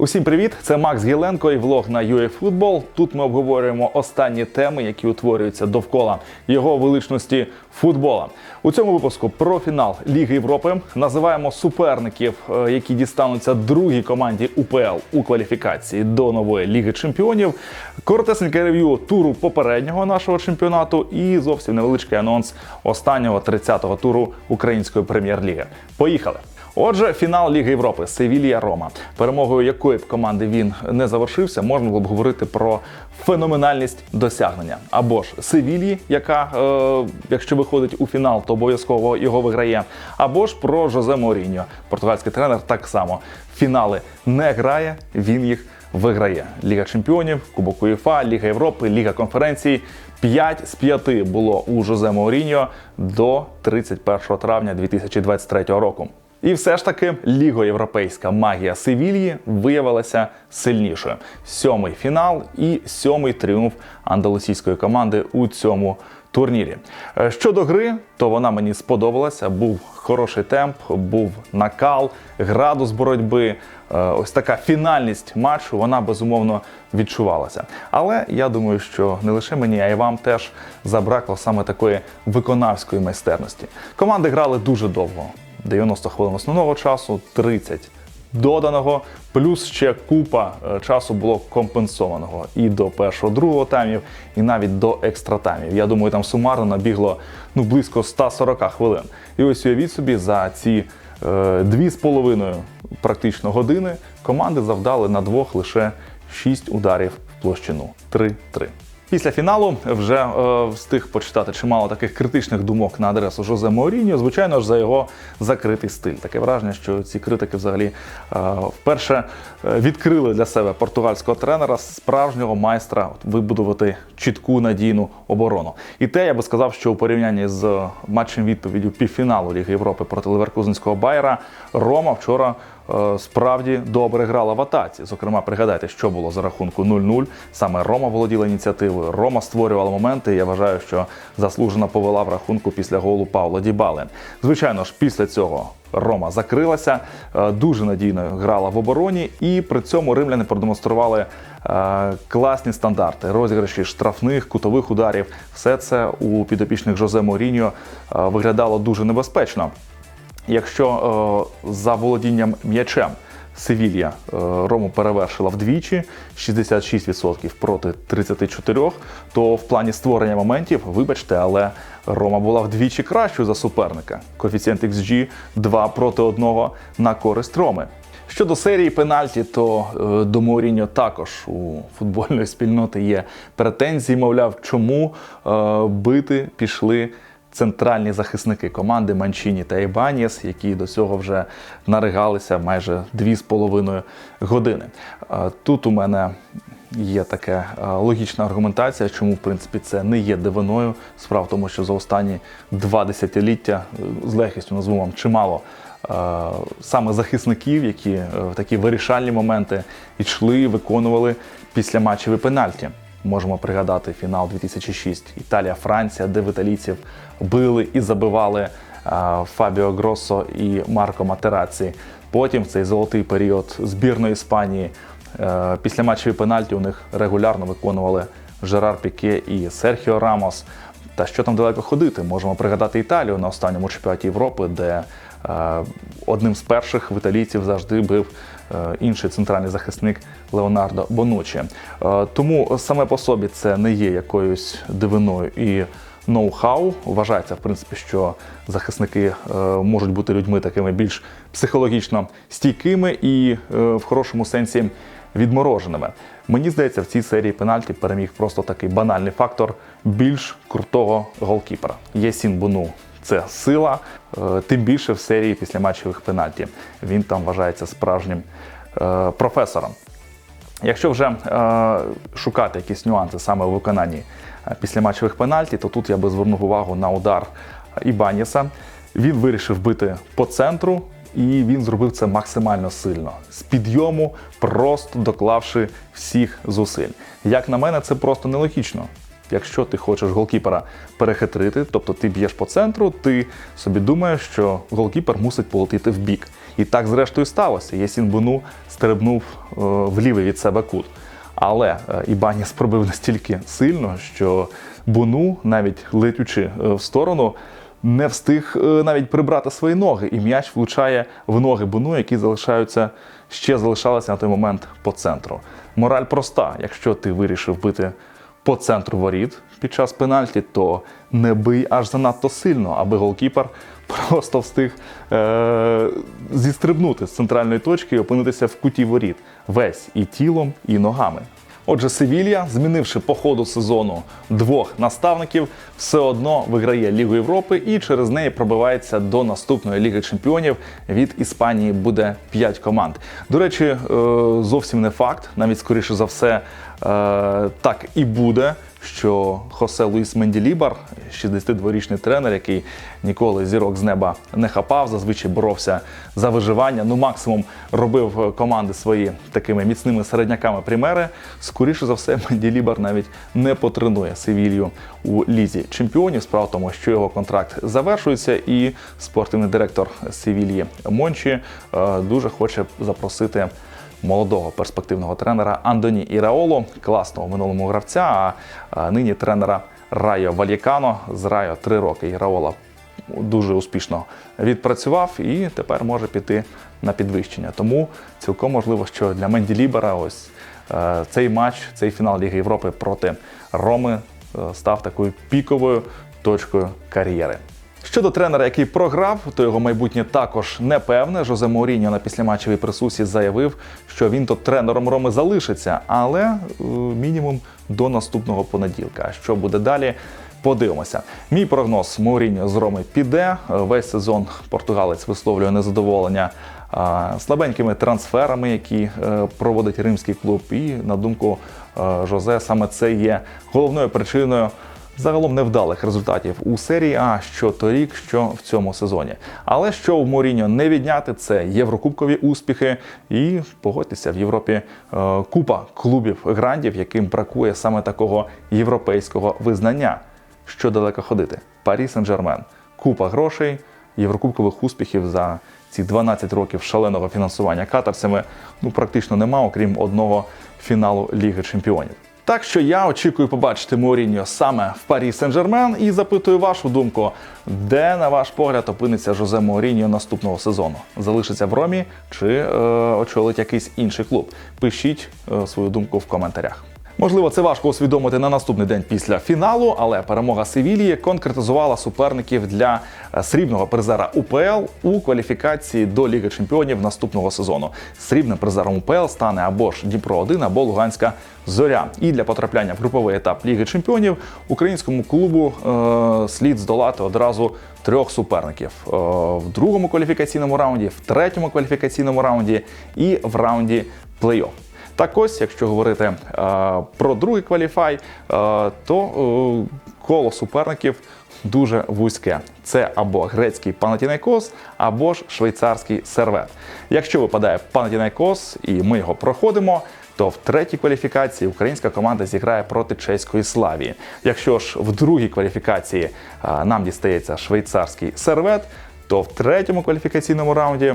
Усім привіт! Це Макс Гіленко і влог на UAFootball. Тут ми обговорюємо останні теми, які утворюються довкола його величності футбола. У цьому випуску про фінал Ліги Європи називаємо суперників, е, які дістануться другій команді УПЛ у кваліфікації до нової Ліги Чемпіонів. Коротесеньке рев'ю туру попереднього нашого чемпіонату і зовсім невеличкий анонс останнього 30-го туру української прем'єр-ліги. Поїхали! Отже, фінал Ліги Європи Севілія Рома, перемогою якої б команди він не завершився, можна було б говорити про феноменальність досягнення. Або ж Севілії, яка, е, якщо виходить у фінал, то обов'язково його виграє. Або ж про Жозе Моріньо, португальський тренер, так само фінали не грає, він їх виграє. Ліга чемпіонів, Кубок УЄФА, Ліга Європи, Ліга конференцій. 5 з 5 було у Жозе Мауріньо до 31 травня 2023 року. І все ж таки лігоєвропейська магія Севільї виявилася сильнішою. Сьомий фінал і сьомий тріумф андалусійської команди у цьому турнірі. Е, Щодо гри, то вона мені сподобалася. Був хороший темп, був накал, градус боротьби. Е, Ось така фінальність матчу, вона безумовно відчувалася. Але я думаю, що не лише мені, а й вам теж забракло саме такої виконавської майстерності. Команди грали дуже довго. 90 хвилин основного часу, 30 доданого, плюс ще купа е, часу було компенсованого і до першого, другого таймів, і навіть до екстра таймів. Я думаю, там сумарно набігло ну близько 140 хвилин. І ось уявіть собі за ці е, дві з половиною практично години команди завдали на двох лише 6 ударів в площину 3-3. Після фіналу вже е, встиг почитати чимало таких критичних думок на адресу Жозе Мауріньо. Звичайно ж, за його закритий стиль. Таке враження, що ці критики взагалі е, вперше е, відкрили для себе португальського тренера, справжнього майстра вибудувати чітку надійну оборону. І те, я би сказав, що у порівнянні з матчем відповіддю півфіналу Ліги Європи проти Леверкузенського Байера, Рома вчора справді добре грала в атаці. Зокрема, пригадайте, що було за рахунку 0-0. Саме Рома володіла ініціативою. Рома створювала моменти. Я вважаю, що заслужено повела в рахунку після голу Павла Дібали. Звичайно ж, після цього. Рома закрилася, е, дуже надійно грала в обороні, і при цьому римляни продемонстрували е, класні стандарти, розіграші штрафних, кутових ударів. Все це у підопічних Жозе Моріньо е, виглядало дуже небезпечно. Якщо е, за володінням м'ячем Севілья е, Рому перевершила вдвічі 66% проти 34%, то в плані створення моментів, вибачте, але Рома була вдвічі кращою за суперника. Коефіцієнт XG 2 проти 1 на користь Роми. Щодо серії пенальті, то е, до Мауріньо також у футбольної спільноти є претензії, мовляв, чому бити пішли центральні захисники команди Манчіні та Ібаніс, які до цього вже наригалися майже 2,5 години. Тут у мене є така логічна аргументація, чому в принципі це не є дивиною. Справа в тому, що за останні два десятиліття е, з легкістю назву вам чимало. е, Саме захисників, які е, в такі вирішальні моменти йшли, виконували після матчеві пенальті. Можемо пригадати фінал 2006 Італія-Франція, де в італійців били і забивали е, Фабіо Гроссо і Марко Матераці. Потім в цей золотий період збірної Іспанії е, після матчеві пенальті у них регулярно виконували Жерар Піке і Серхіо Рамос. Та що там далеко ходити? Можемо пригадати Італію на останньому чемпіонаті Європи, де е, одним з перших в італійців завжди був е, інший центральний захисник Леонардо Бонуччі. Е, тому саме по собі це не є якоюсь дивиною і ноу-хау. Вважається, в принципі, що захисники е, можуть бути людьми такими більш психологічно стійкими і е, в хорошому сенсі відмороженими. Мені здається, в цій серії пенальті переміг просто такий банальний фактор більш крутого голкіпера. Єсін Буну. Це сила, е, тим більше в серії після матчевих пенальті. Він там вважається справжнім е, професором. Якщо вже е, шукати якісь нюанси саме у виконанні е, після матчевих пенальті, то тут я би звернув увагу на удар Ібаніса. Він вирішив бити по центру, і він зробив це максимально сильно з підйому, просто доклавши всіх зусиль. Як на мене, це просто нелогічно. Якщо ти хочеш голкіпера перехитрити, тобто ти б'єш по центру, ти собі думаєш, що голкіпер мусить полетіти в бік. І так, зрештою, сталося. Єсін Буну стрибнув е, в лівий від себе кут. Але е, Ібаніс пробив настільки сильно, що Буну, навіть летючи е, в сторону, не встиг навіть прибрати свої ноги, і м'яч влучає в ноги Буну, які залишаються ще залишалися на той момент по центру. Мораль проста: якщо ти вирішив бити по центру воріт під час пенальті, то не бий аж занадто сильно, аби голкіпер просто встиг е- зістрибнути з центральної точки і опинитися в куті воріт весь і тілом, і ногами. Отже, Севілья, змінивши по ходу сезону двох наставників, все одно виграє Лігу Європи і через неї пробивається до наступної Ліги Чемпіонів. Від Іспанії буде 5 команд. До речі, е, зовсім не факт, навіть скоріше за все, е, так і буде. Що Хосе Луїс Менділібар, 62-річний тренер, який ніколи зірок з неба не хапав, зазвичай боровся за виживання. Ну, максимум робив команди свої такими міцними середняками примери. Скоріше за все, Менділібар навіть не потренує Севілью у лізі чемпіонів. Справа в тому, що його контракт завершується, і спортивний директор Севільї Мончі е, дуже хоче запросити молодого перспективного тренера Андоні Іраоло, класного минулому гравця, а, нині тренера Райо Вальєкано. З Райо три роки Іраола дуже успішно відпрацював і тепер може піти на підвищення. Тому цілком можливо, що для Менді Лібера ось е, цей матч, цей фінал Ліги Європи проти Роми е, став такою піковою точкою кар'єри. Щодо тренера, який програв, то його майбутнє також непевне. Жозе Мауріньо на післяматчевій присусі заявив, що він то тренером Роми залишиться, але е, мінімум до наступного понеділка. Що буде далі? Подивимося. Мій прогноз Мауріньо з Роми піде. Весь сезон португалець висловлює незадоволення слабенькими трансферами, які е, проводить римський клуб. І на думку е, Жозе, саме це є головною причиною загалом невдалих результатів у серії А, що торік, що в цьому сезоні. Але що в Моріньо не відняти, це єврокубкові успіхи. І погодьтеся, в Європі е, купа клубів грандів, яким бракує саме такого європейського визнання. Що далеко ходити? Парі Сен-Жермен. Купа грошей, єврокубкових успіхів за ці 12 років шаленого фінансування катарцями ну практично нема, окрім одного фіналу Ліги Чемпіонів. Так що я очікую побачити Моріньо саме в Парі Сен-Жермен і запитую вашу думку, де, на ваш погляд, опиниться Жозе Моріньо наступного сезону? Залишиться в Ромі чи е, очолить якийсь інший клуб? Пишіть е, свою думку в коментарях. Можливо, це важко усвідомити на наступний день після фіналу, але перемога Севілії конкретизувала суперників для е, срібного призера УПЛ у кваліфікації до Ліги Чемпіонів наступного сезону. Срібним призером УПЛ стане або ж Дніпро 1 або Луганська Зоря. І для потрапляння в груповий етап Ліги Чемпіонів українському клубу е, слід здолати одразу трьох суперників е, в другому кваліфікаційному раунді, в третьому кваліфікаційному раунді і в раунді плей-офф. Так ось, якщо говорити е, про другий кваліфай, е, то е, коло суперників дуже вузьке. Це або грецький Панатінайкос, або ж швейцарський сервет. Якщо випадає Панатінайкос і ми його проходимо, то в третій кваліфікації українська команда зіграє проти чеської славії. Якщо ж в другій кваліфікації нам дістається швейцарський сервет, то в третьому кваліфікаційному раунді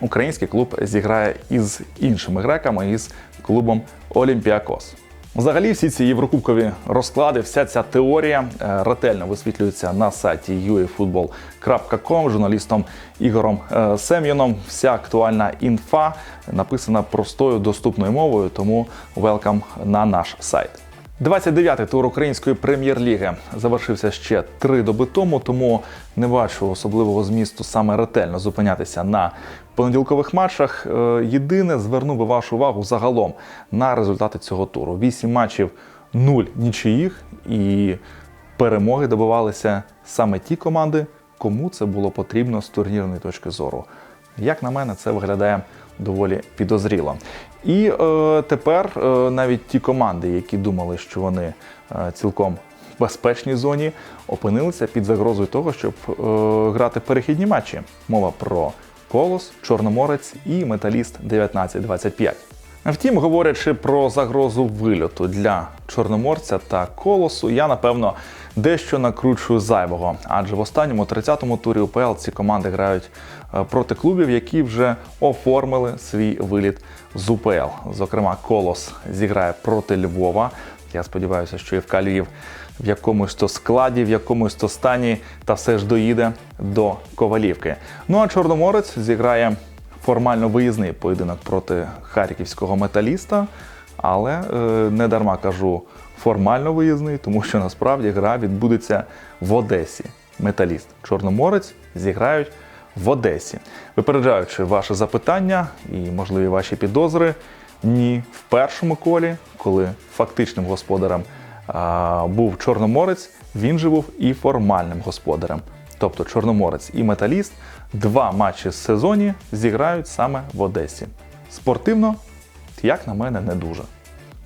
український клуб зіграє із іншими греками, із клубом Олімпіакос. Взагалі, всі ці єврокубкові розклади, вся ця теорія е, ретельно висвітлюється на сайті uefootball.com журналістом Ігорем е, Сем'яном. Вся актуальна інфа написана простою доступною мовою, тому велкам на наш сайт. 29-й тур української прем'єр-ліги завершився ще три доби тому, тому не бачу особливого змісту саме ретельно зупинятися на понеділкових матчах. Е, Єдине зверну би вашу увагу загалом на результати цього туру. Вісім матчів, нуль нічиїх і перемоги добивалися саме ті команди, кому це було потрібно з турнірної точки зору. Як на мене, це виглядає доволі підозріло. І е, тепер е, навіть ті команди, які думали, що вони е, цілком в безпечній зоні, опинилися під загрозою того, щоб е, грати перехідні матчі. Мова про Колос, Чорноморець і Металіст 1925. Втім, говорячи про загрозу вильоту для чорноморця та колосу, я напевно дещо накручую зайвого. Адже в останньому 30-му турі УПЛ ці команди грають е, проти клубів, які вже оформили свій виліт з УПЛ. Зокрема, колос зіграє проти Львова. Я сподіваюся, що і в Каліїв в якомусь то складі, в якомусь то стані та все ж доїде до Ковалівки. Ну а Чорноморець зіграє формально виїзний поєдинок проти харківського металіста, але е, не дарма кажу формально виїзний, тому що насправді гра відбудеться в Одесі. Металіст Чорноморець зіграють в Одесі. Випереджаючи ваше запитання і можливі ваші підозри, ні в першому колі, коли фактичним господарем а, був Чорноморець, він же був і формальним господарем. Тобто Чорноморець і Металіст два матчі з сезоні зіграють саме в Одесі. Спортивно, як на мене, не дуже.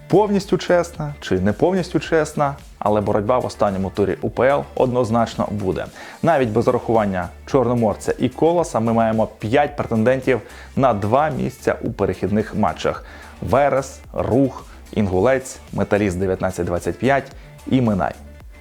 Повністю чесна чи не повністю чесна, але боротьба в останньому турі УПЛ однозначно буде. Навіть без урахування Чорноморця і Колоса ми маємо 5 претендентів на два місця у перехідних матчах: Верес, Рух, Інгулець, Металіст 1925 і Минай.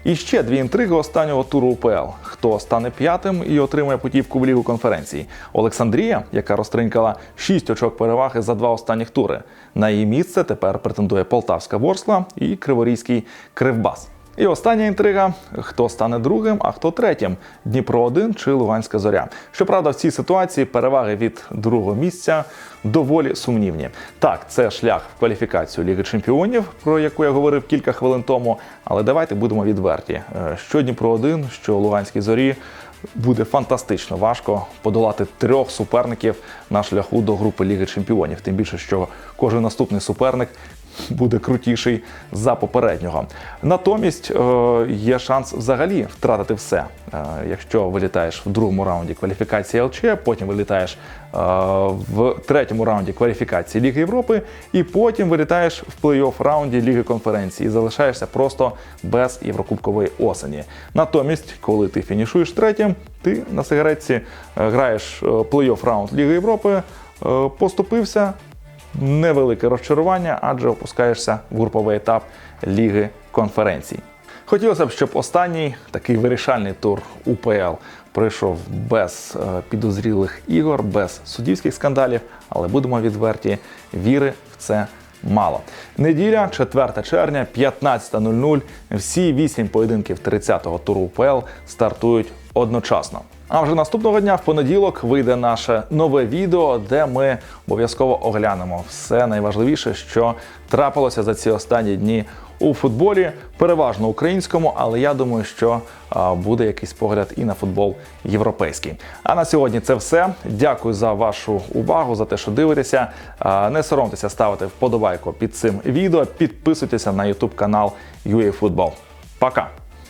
І ще дві інтриги останнього туру УПЛ. Хто стане п'ятим і отримає путівку в лігу конференції? Олександрія, яка розтринькала 6 очок переваги за два останніх тури. На її місце тепер претендує Полтавська Ворскла і Криворізький Кривбас. І остання інтрига: хто стане другим, а хто третім Дніпро 1 чи Луганська зоря. Щоправда, в цій ситуації переваги від другого місця доволі сумнівні. Так, це шлях в кваліфікацію Ліги Чемпіонів, про яку я говорив кілька хвилин тому. Але давайте будемо відверті: Е, що Дніпро 1 що Луганській зорі. Буде фантастично важко подолати трьох суперників на шляху до групи Ліги Чемпіонів. Тим більше, що кожен наступний суперник буде крутіший за попереднього. Натомість е, є шанс взагалі втратити все. Е, якщо вилітаєш в другому раунді кваліфікації ЛЧ, потім вилітаєш е, в третьому раунді кваліфікації Ліги Європи, і потім вилітаєш в плей-офф раунді Ліги конференції і залишаєшся просто без Єврокубкової осені. Натомість, коли ти фінішуєш третім, ти на сигаретці граєш плей-офф раунд Ліги Європи, поступився, невелике розчарування, адже опускаєшся в груповий етап Ліги конференцій. Хотілося б, щоб останній такий вирішальний тур УПЛ пройшов без е, підозрілих ігор, без суддівських скандалів, але будемо відверті, віри в це мало. Неділя, 4 червня, 15.00. Всі вісім поєдинків 30-го туру УПЛ стартують одночасно. А вже наступного дня, в понеділок, вийде наше нове відео, де ми обов'язково оглянемо все найважливіше, що трапилося за ці останні дні у футболі, переважно українському, але я думаю, що буде якийсь погляд і на футбол європейський. А на сьогодні це все. Дякую за вашу увагу, за те, що дивитеся. Не соромтеся ставити вподобайку під цим відео. Підписуйтеся на YouTube канал UAFootball. Пока!